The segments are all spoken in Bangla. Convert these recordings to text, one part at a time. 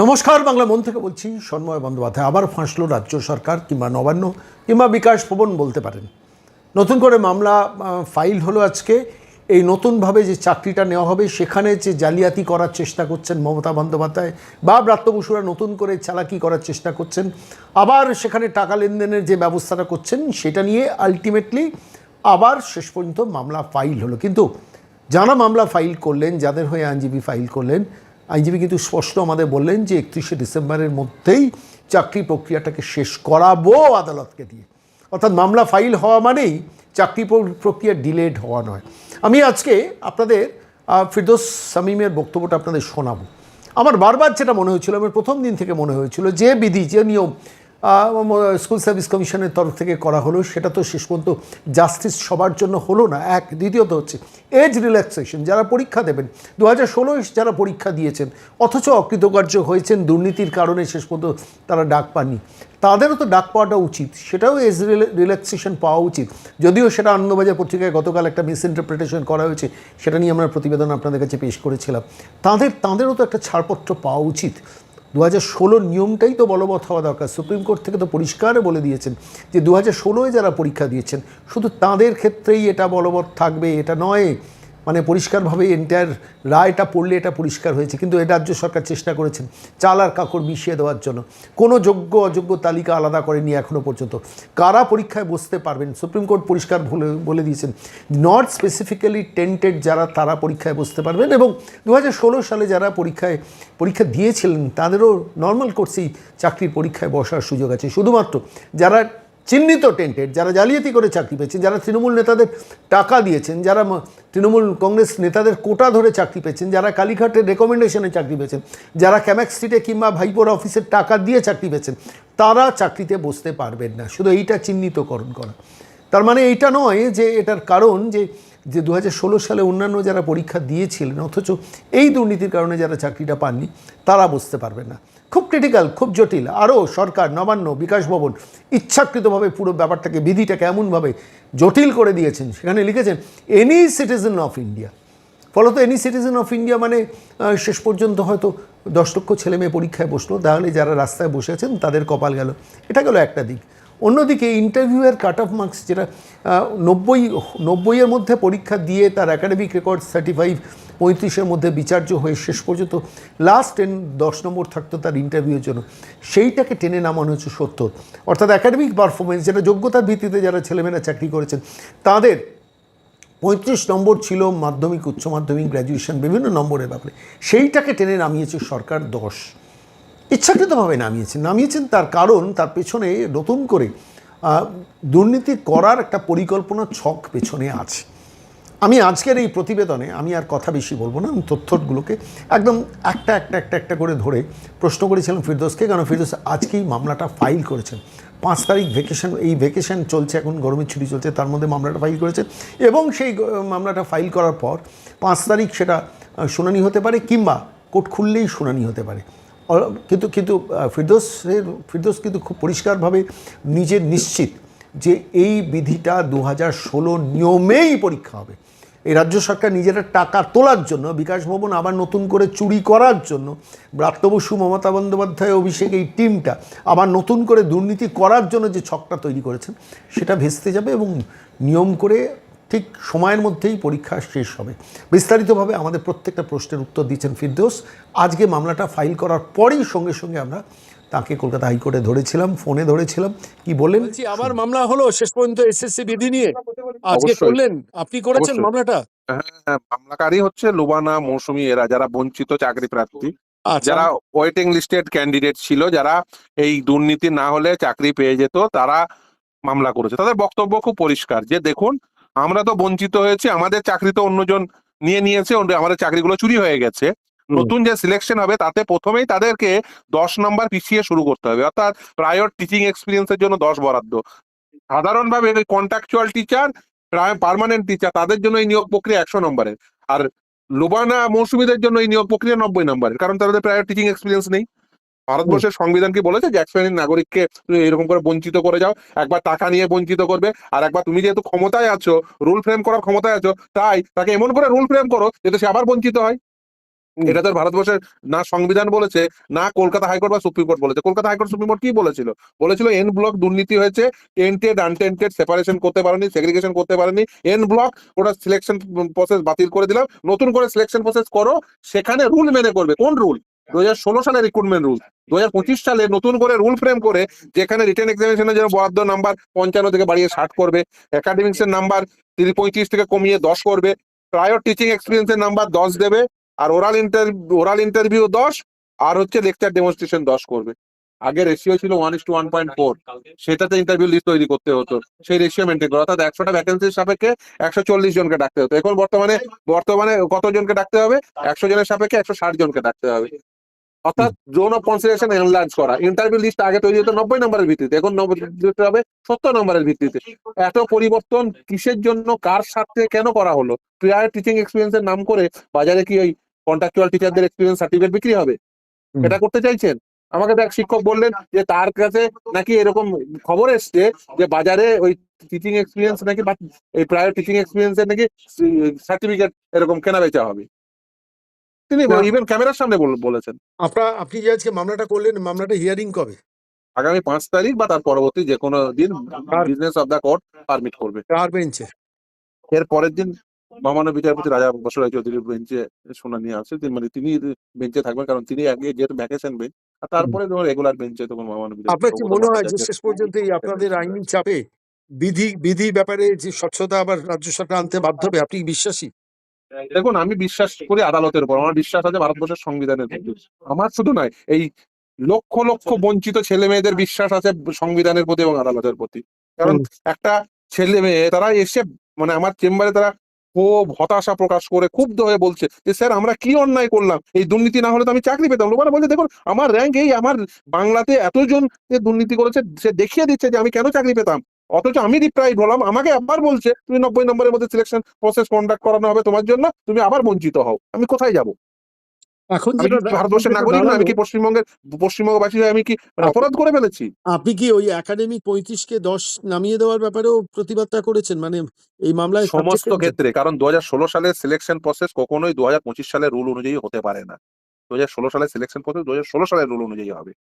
নমস্কার, বাংলা মন থেকে বলছি সন্ময় বন্দ্যোপাধ্যায়। আবার ফাঁসলো রাজ্য সরকার কিংবা নবান্ন কিংবা বিকাশ ভবন বলতে পারেন। নতুন করে মামলা ফাইল হলো আজকে। এই নতুনভাবে যে চাকরিটা নেওয়া হবে, সেখানে যে জালিয়াতি করার চেষ্টা করছেন মমতা বন্দ্যোপাধ্যায় বা ব্রাত্য বসুরা নতুন করে চালাকি করার চেষ্টা করছেন, আবার সেখানে টাকা লেনদেনের যে ব্যবস্থাটা করছেন, সেটা নিয়ে আলটিমেটলি আবার শেষ পর্যন্ত মামলা ফাইল হলো। কিন্তু যারা মামলা ফাইল করলেন, যাদের হয়ে আইনজীবী ফাইল করলেন আইনজীবী কিন্তু স্পষ্ট আমাদের বললেন যে একত্রিশে ডিসেম্বরের মধ্যেই চাকরি প্রক্রিয়াটাকে শেষ করাবো আদালতকে দিয়ে। অর্থাৎ মামলা ফাইল হওয়া মানেই চাকরি প্রক্রিয়া ডিলেড হওয়া নয়। আমি আজকে আপনাদের ফিরদোস সামিমের বক্তব্যটা আপনাদের শোনাবো। আমার বারবার যেটা মনে হয়েছিল, আমার প্রথম দিন থেকে মনে হয়েছিল যে বিধি, যে নিয়ম স্কুল সার্ভিস কমিশনের তরফ থেকে করা হলো, সেটা তো শেষ পর্যন্ত জাস্টিস সবার জন্য হলো না, এক, দ্বিতীয়ত হচ্ছে এজ রিল্যাক্সেশন, যারা পরীক্ষা দেবেন দু হাজার ষোলোয় যারা পরীক্ষা দিয়েছেন, অথচ অকৃতকার্য হয়েছেন, দুর্নীতির কারণে শেষ পর্যন্ত তারা ডাক পাননি, তাদেরও তো ডাক পাওয়াটা উচিত, সেটাও এজ রিল্যাক্সেশন পাওয়া উচিত, যদিও সেটা আনন্দবাজার পত্রিকায় গতকাল একটা মিস ইন্টারপ্রিটেশন করা হয়েছে, সেটা নিয়ে আমরা প্রতিবেদন আপনাদের কাছে পেশ করেছিলাম, তাদের, তাদেরও তো একটা ছাড়পত্র পাওয়া উচিত দু হাজার ষোলোর নিয়মটাই তো বলবৎ হওয়া দরকার। সুপ্রিম কোর্ট থেকে তো পরিষ্কার বলে দিয়েছেন যে দু হাজার ষোলোয় যারা পরীক্ষা দিয়েছেন, শুধু তাদের ক্ষেত্রেই এটা বলবৎ থাকবে, এটা নয়। মানে পরিষ্কারভাবে এন্টায়ার রায়টা পড়লে এটা পরিষ্কার হয়েছে। কিন্তু এই রাজ্য সরকার চেষ্টা করেছেন চাল আর কাকড় মিশিয়ে দেওয়ার জন্য। কোনো যোগ্য, অযোগ্য তালিকা আলাদা করেনি এখনও পর্যন্ত। কারা পরীক্ষায় বসতে পারবেন? সুপ্রিম কোর্ট পরিষ্কার বলে বলে দিয়েছেন নট স্পেসিফিক্যালি টেন্টেড যারা তারা পরীক্ষায় বসতে পারবেন এবং দু হাজার ষোলো সালে যারা পরীক্ষায়, পরীক্ষা দিয়েছিলেন, তাদেরও নর্মাল কোর্সেই চাকরির পরীক্ষায় বসার সুযোগ আছে। শুধুমাত্র যারা চিহ্নিত টেন্টেড যারা জালিয়াতি করে চাকরি পেয়েছেন, যারা তৃণমূল নেতাদের টাকা দিয়েছেন, যারা তৃণমূল কংগ্রেস নেতাদের কোটা ধরে চাকরি পেয়েছেন, যারা কালীঘাটের রেকমেন্ডেশনে চাকরি পেয়েছেন, যারা ক্যামেক্স স্ট্রিটে কিংবা ভাইপোর অফিসের টাকা দিয়ে চাকরি পেয়েছেন, তারা চাকরিতে বসতে পারবেন না। শুধু এইটা চিহ্নিতকরণ করা। তার মানে এইটা নয় যে এটার কারণ যে যে দু হাজার ষোলো সালে অন্যান্য যারা পরীক্ষা দিয়েছিলেন, অথচ এই দুর্নীতির কারণে যারা চাকরিটা পাননি, তারা বুঝতে পারবে না। খুব ক্রিটিক্যাল খুব জটিল। আরও সরকার, নবান্ন, বিকাশ ভবন, ইচ্ছাকৃতভাবে পুরো ব্যাপারটাকে, বিধিটাকে এমনভাবে জটিল করে দিয়েছেন। সেখানে লিখেছেন এনি সিটিজেন অফ ইন্ডিয়া ফলত এনি সিটিজেন অফ ইন্ডিয়া মানে শেষ পর্যন্ত হয়তো দশ লক্ষ ছেলে মেয়ে পরীক্ষায় বসল। তাহলে যারা রাস্তায় বসে আছেন, তাদের কপাল গেল। এটা গেল একটা দিক। অন্যদিকে ইন্টারভিউয়ের কাট অফ মার্কস যেটা নব্বই নব্বইয়ের মধ্যে পরীক্ষা দিয়ে তার একাডেমিক রেকর্ড থার্টি ফাইভ পঁয়ত্রিশের মধ্যে বিচার্য হয়ে শেষ পর্যন্ত লাস্ট টেন দশ নম্বর থাকতো তার ইন্টারভিউয়ের জন্য। সেইটাকে টেনে নামানো হচ্ছে সত্তর অর্থাৎ একাডেমিক পারফরমেন্স যেটা যোগ্যতার ভিত্তিতে যারা ছেলেমেয়েরা চাকরি করেছেন, তাদের পঁয়ত্রিশ নম্বর ছিল মাধ্যমিক, উচ্চ মাধ্যমিক গ্র্যাজুয়েশন বিভিন্ন নম্বরের ব্যাপারে। সেইটাকে টেনে নামিয়েছে সরকার দশ। ইচ্ছাকৃতভাবে নামিয়েছেন। নামিয়েছেন তার কারণ, তার পেছনে নতুন করে দুর্নীতি করার একটা পরিকল্পনা ছক পেছনে আছে। আমি আজকের এই প্রতিবেদনে আমি আর কথা বেশি বলব না, আমি তথ্যগুলোকে একদম একটা একটা একটা একটা করে ধরে প্রশ্ন করেছিলাম ফিরদোসকে কারণ ফিরদোস আজকেই মামলাটা ফাইল করেছেন। পাঁচ তারিখ ভেকেশন এই ভেকেশন চলছে এখন, গরমের ছুটি চলছে, তার মধ্যে মামলাটা ফাইল করেছেন এবং সেই মামলাটা ফাইল করার পর পাঁচ তারিখ সেটা শুনানি হতে পারে কিংবা কোর্ট খুললেই শুনানি হতে পারে। কিন্তু কিন্তু ফিরদোসের, ফিরদোস কিন্তু খুব পরিষ্কারভাবে নিজের নিশ্চিত যে এই বিধিটা দু হাজার ষোলো নিয়মেই পরীক্ষা হবে। এই রাজ্য সরকার নিজেরা টাকা তোলার জন্য, বিকাশ ভবন আবার নতুন করে চুরি করার জন্য, ব্রাত্য বসু, মমতা বন্দ্যোপাধ্যায় অভিষেক এই টিমটা আবার নতুন করে দুর্নীতি করার জন্য যে ছকটা তৈরি করেছেন, সেটা ভেস্তে যাবে এবং নিয়ম করে ঠিক সময়ের মধ্যেই পরীক্ষা শেষ হবে। বিস্তারিতভাবে আমাদের প্রত্যেকটা প্রশ্নের উত্তর দিচ্ছেন ফিরদোস। আজকে মামলাটা ফাইল করার পরেই সঙ্গে সঙ্গে আমরা তাকে কলকাতা হাইকোর্টে ধরেছিলাম ফোনে ধরেছিলাম। কি বললেন? বলছি আবার মামলা হলো শেষ পর্যন্ত এসএসসি বিধি নিয়ে। আজকে। করলেন? আপনি করেছেন মামলাটা? হ্যাঁ, মামলাকারী হচ্ছে লুবানা মৌসুমী এরা যারা বঞ্চিত চাকরি প্রার্থী। আচ্ছা। যারা ওয়েটিং লিস্টেড ক্যান্ডিডেট ছিল যারা এই দুর্নীতি না হলে চাকরি পেয়ে যেত তারা মামলা করেছে। তাদের বক্তব্য খুব পরিষ্কার যে দেখুন আমরা তো বঞ্চিত হয়েছি আমাদের চাকরি তো অন্যজন নিয়ে নিয়েছে আমাদের চাকরিগুলো চুরি হয়ে গেছে। নতুন যে সিলেকশন হবে তাতে প্রথমেই তাদেরকে দশ নম্বর পিছিয়ে শুরু করতে হবে। অর্থাৎ প্রায়র টিচিং এক্সপিরিয়েন্সের জন্য দশ বরাদ্দ। সাধারণভাবে কন্ট্রাকচুয়াল টিচার পার্মানেন্ট টিচার তাদের জন্য এই নিয়োগ প্রক্রিয়া একশো নম্বরের। আর লোবানা মৌসুমীদের জন্য এই নিয়োগ প্রক্রিয়া নব্বই নম্বরের কারণ তাদের প্রায় টিচিং এক্সপিরিয়েন্স নেই। ভারতবর্ষের সংবিধান কি বলেছে যে এক শ্রেণির নাগরিককে তুমি এরকম করে বঞ্চিত করে যাও একবার টাকা নিয়ে বঞ্চিত করবে আর একবার তুমি যেহেতু ক্ষমতায় আছো রুল ফ্রেম করার ক্ষমতায় আছো তাই তাকে এমন করে রুল ফ্রেম করো যাতে সে আবার বঞ্চিত হয়। এটা তো ভারতবর্ষের না সংবিধান বলেছে না কলকাতা হাইকোর্ট বা সুপ্রিম কোর্ট বলেছে। কলকাতা হাইকোর্ট সুপ্রিম কোর্ট কি বলেছিল? বলেছিল এন ব্লক দুর্নীতি হয়েছে টেন্টেড আনটেন্টেড সেপারেশন করতে পারেনি সেগ্রিগেশন করতে পারেনি। এন ব্লক ওটা সিলেকশন প্রসেস বাতিল করে দিলাম নতুন করে সিলেকশন প্রসেস করো সেখানে রুল মেনে করবে। কোন রুল দু হাজার ষোলো সালের রিক্রুটমেন্ট রুল দু হাজার পঁচিশ সালে নতুন করে রুল ফ্রেম করে যেখানে রিটেন এক্সামিনেশনের জন্য বরাদ্দ নাম্বার পঞ্চান্ন থেকে বাড়িয়ে ষাট করবে একাডেমিক্স এর নাম্বার তিরিশ পঁয়ত্রিশ থেকে কমিয়ে দশ করবে প্রায়র টিচিং এক্সপিরিয়েন্সের নাম্বার দশ দেবে, আর ওরাল ইন্টার ওরাল ইন্টারভিউ দশ, আর হচ্ছে লেকচার ডেমনস্ট্রেশন দশ করবে। আগে রেশিও ছিল one is to one point four সেটাতে ইন্টারভিউ লিস্ট তৈরি করতে হতো। সেই রেশিও মেনটেন করা। অর্থাৎ একশোটা ভ্যাকেন্সির সাপেক্ষে একশো চল্লিশ জনকে ডাকতে হতো। এখন বর্তমানে বর্তমানে কতজনকে ডাকতে হবে? একশো জনের সাপেক্ষে একশো ষাট জনকে ডাকতে হবে। অর্থাৎ জোন অফ কনসিডারেশন এনলার্জ করা। ইন্টারভিউ লিস্ট আগে তৈরি হতো নব্বই নম্বরের ভিত্তিতে এখন হবে সত্তর নম্বরের ভিত্তিতে। এত পরিবর্তন কিসের জন্য কার সাথে কেন করা হলো? প্রিয়ার টিচিং এক্সপিরিয়েন্সের নাম করে বাজারে কি ওই কন্ট্রাকচুয়াল টিচারদের এক্সপিরিয়েন্স সার্টিফিকেট বিক্রি হবে? এটা করতে চাইছেন? আমাকে এক শিক্ষক বললেন যে তার কাছে নাকি এরকম খবর এসছে যে বাজারে ওই টিচিং এক্সপিরিয়েন্স নাকি বা এই প্রায় টিচিং এক্সপিরিয়েন্স এর নাকি সার্টিফিকেট এরকম কেনা বেচা হবে। তিনি। ইভেন ক্যামেরার সামনে বলেছেন। আপনার আপনি যে আজকে মামলাটা করলেন মামলাটা হিয়ারিং কবে? আগামী পাঁচ তারিখ বা তার পরবর্তী যে কোনো দিন business of the court permit করবে। কার বেঞ্চে এর পরের দিন মহামান্য বিচারপতি রাজা বসুরায় চৌধুরীর বেঞ্চে শুনানি আছে। মানে তিনি বেঞ্চে থাকবেন কারণ তিনি আগে যেহেতু ভ্যাকেশন বেঞ্চ আর তারপরে যখন রেগুলার বেঞ্চে তখন মহামান্য আপনার কি মনে হয় যে শেষ পর্যন্ত আপনাদের আইনি চাপে বিধি বিধি ব্যাপারে যে স্বচ্ছতা আবার রাজ্য সরকার আনতে বাধ্য হবে আপনি বিশ্বাসী? দেখুন আমি বিশ্বাস করি আদালতের উপর। আমার বিশ্বাস আছে ভারতবর্ষের সংবিধানের প্রতি আমার শুধু নয় এই লক্ষ লক্ষ বঞ্চিত ছেলে মেয়েদের বিশ্বাস আছে সংবিধানের প্রতি এবং আদালতের প্রতি। কারণ একটা ছেলে মেয়ে তারা এসে মানে আমার চেম্বারে তারা খুব হতাশা প্রকাশ করে ক্ষুব্ধ হয়ে বলছে যে স্যার আমরা কি অন্যায় করলাম? এই দুর্নীতি না হলে তো আমি চাকরি পেতাম লোকেরা বলছে দেখুন আমার র্যাঙ্ক এই আমার বাংলাতে এতজন যে দুর্নীতি করেছে সে দেখিয়ে দিচ্ছে যে আমি কেন চাকরি পেতাম? অথচ আমি ডিপ্রাইভ হলাম আমাকে আবার বলছে তুমি নব্বই নম্বরের মধ্যে সিলেকশন প্রসেস কন্ডাক্ট করানো হবে তোমার জন্য তুমি আবার বঞ্চিত হও। আমি কোথায় যাব? এখন ভারতবর্ষের নাগরিক না? আমি কি পশ্চিমবঙ্গের পশ্চিমবঙ্গবাসী হয়ে আমি কি মানে অপরাধ করে ফেলেছি? আপনি কি ওই একাডেমিক পঁয়ত্রিশকে দশ নামিয়ে দেওয়ার ব্যাপারেও প্রতিবাদটা করেছেন? মানে এই মামলায় সমস্ত ক্ষেত্রে কারণ দু সালের সিলেকশন প্রসেস কখনোই দু সালের রুল অনুযায়ী হতে পারে না। দু সালের সিলেকশন প্রসেস দু হাজার ষোলো সালের রুল অনুযায়ী হবে।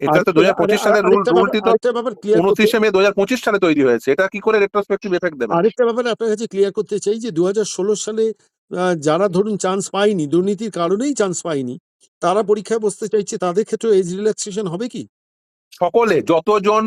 এটা তো আর- দু আরে- সালের রুল রুলটি তো আরেকটা ব্যাপার clear করতে- উনত্রিশে মে দু সালে তৈরি হয়েছে। এটা কি করে রেট্রোস্পেক্টিভ এফেক্ট দেবে? আরেকটা ব্যাপারে আপনার কাছে ক্লিয়ার করতে চাই যে দু হাজার ষোলো সালে যারা ধরুন চান্স পায়নি দুর্নীতির কারণেই চান্স পায়নি তারা পরীক্ষায় বসতে চাইছে তাদের ক্ষেত্রে এজ রিল্যাক্সেশন হবে কি? সকলে যতজন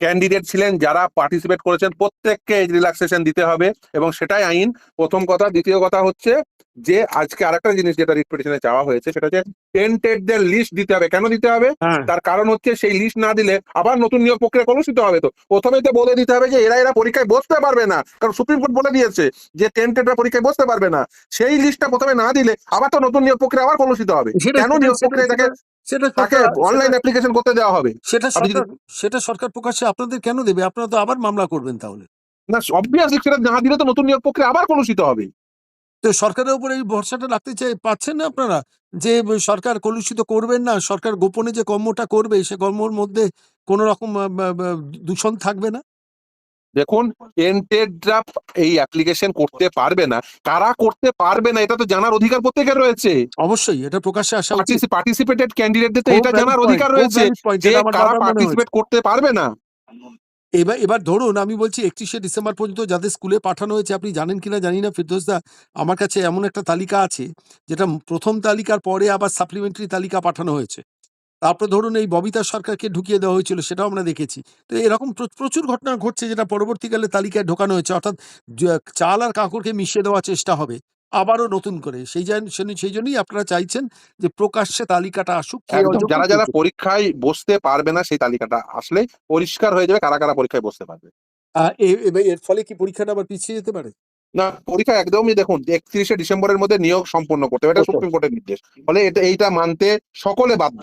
ক্যান্ডিডেট ছিলেন যারা পার্টিসিপেট করেছেন প্রত্যেককে এজ রিল্যাক্সেশন দিতে হবে এবং সেটাই আইন। প্রথম কথা। দ্বিতীয় কথা হচ্ছে যে আজকে আরেকটা জিনিস যেটা রিট পিটিশনে চাওয়া হয়েছে সেটা হচ্ছে টেন্টেডদের লিস্ট দিতে হবে। কেন দিতে হবে? হ্যাঁ। তার কারণ হচ্ছে সেই লিস্ট না দিলে আবার নতুন নিয়োগ প্রক্রিয়া কলুষিত হবে তো। প্রথমেই তো বলে দিতে হবে যে এরা এরা পরীক্ষায় বসতে পারবে না। কারণ সুপ্রিম কোর্ট বলে দিয়েছে যে টেন্টেডরা পরীক্ষায় বসতে পারবে না। সেই লিস্টটা প্রথমে না দিলে আবার তো নতুন নিয়োগ প্রক্রিয়া আবার কলুষিত হবে। কেন নিয়োগ প্রক্রিয়া সেটা তাকে সরকার- অনলাইন অ্যাপ্লিকেশন করতে দেওয়া হবে। সেটা সরকার সেটা সরকার প্রকাশ্যে আপনাদের কেন দেবে? আপনারা তো আবার মামলা করবেন তাহলে। না অবভিয়াসলি সেটা না দিলে তো নতুন নিয়োগ প্রক্রিয়া আবার কলুষিত হবে। তো সরকারের উপর এই ভরসাটা রাখতে চাই পাচ্ছেন না আপনারা? যে সরকার কলুষিত করবেন না সরকার গোপনে যে কর্মটা করবে সে কর্মর মধ্যে কোনো রকম দূষণ থাকবে না? দেখুন টেন্টেডরা এই অ্যাপ্লিকেশন করতে পারবে না। কারা করতে পারবে না এটা তো জানার অধিকার প্রত্যেকের রয়েছে। অবশ্যই এটা প্রকাশ্যে আসা উচিত। পার্টিসিপেটেড ক্যান্ডিডেটদের তো এটা জানার অধিকার রয়েছে যে কারা। পার্টিসিপেট করতে পারবে না। এবার এবার ধরুন আমি বলছি একত্রিশে ডিসেম্বর পর্যন্ত যাদের স্কুলে পাঠানো হয়েছে আপনি জানেন কিনা জানি না ফিরদোসদা আমার কাছে এমন একটা তালিকা আছে যেটা প্রথম তালিকার পরে আবার সাপ্লিমেন্টারি তালিকা পাঠানো হয়েছে। তারপর ধরুন এই ববিতা সরকারকে ঢুকিয়ে দেওয়া হয়েছিল সেটাও আমরা দেখেছি। তো এরকম প্রচুর ঘটনা ঘটছে যেটা পরবর্তীকালে তালিকায় ঢোকানো হয়েছে অর্থাৎ চাল আর কাঁকড়কে মিশিয়ে দেওয়ার চেষ্টা হবে আবারও নতুন করে। সেই সেই- জন্যই আপনারা চাইছেন যে প্রকাশ্যে তালিকাটা আসুক যারা যারা পরীক্ষায় বসতে পারবে না সেই তালিকাটা আসলে পরিষ্কার হয়ে যাবে কারা কারা পরীক্ষায় বসতে পারবে? এর ফলে কি পরীক্ষাটা আবার পিছিয়ে যেতে পারে? না পরীক্ষা একদমই দেখুন একত্রিশে ডিসেম্বরের মধ্যে নিয়োগ সম্পন্ন করতে হবে এটা সুপ্রিম কোর্টের নির্দেশ। ফলে এটা এইটা মানতে সকলে বাধ্য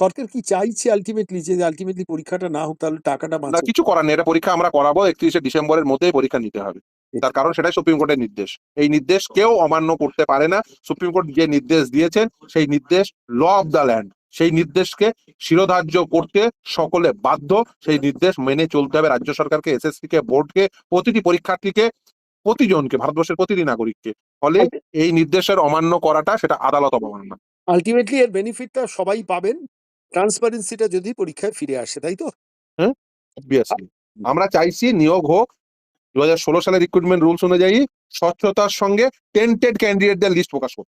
সরকার কি চাইছে আলটিমেটলি যে আলটিমেটলি পরীক্ষাটা না হোক তাহলে টাকাটা না কিছু করার নেই এটা পরীক্ষা আমরা করাবো একত্রিশে ডিসেম্বরের মধ্যেই পরীক্ষা নিতে হবে। তার কারণ সেটাই সুপ্রিম কোর্টের নির্দেশ। এই নির্দেশ কেউ অমান্য করতে পারে না। সুপ্রিম কোর্ট যে নির্দেশ দিয়েছেন সেই নির্দেশ ল অফ দ্য ল্যান্ড সেই নির্দেশকে শিরোধার্য করতে সকলে বাধ্য সেই নির্দেশ মেনে চলতে হবে। রাজ্য সরকারকে এসএসসি কে বোর্ডকে প্রতিটি পরীক্ষার্থীকে প্রতিজনকে ভারতবর্ষের প্রতিটি নাগরিককে। ফলে এই নির্দেশের অমান্য করাটা সেটা আদালত অবমাননা। আলটিমেটলি এর বেনিফিটটা সবাই পাবেন। ট্রান্সপারেন্সিটা যদি পরীক্ষায় ফিরে আসে তাই তো? হ্যাঁ আমরা চাইছি নিয়োগ হোক দু হাজার ষোলো সালের রিক্রুটমেন্ট রুলস অনুযায়ী স্বচ্ছতার সঙ্গে টেন্টেড ক্যান্ডিডেটদের লিস্ট প্রকাশ করতে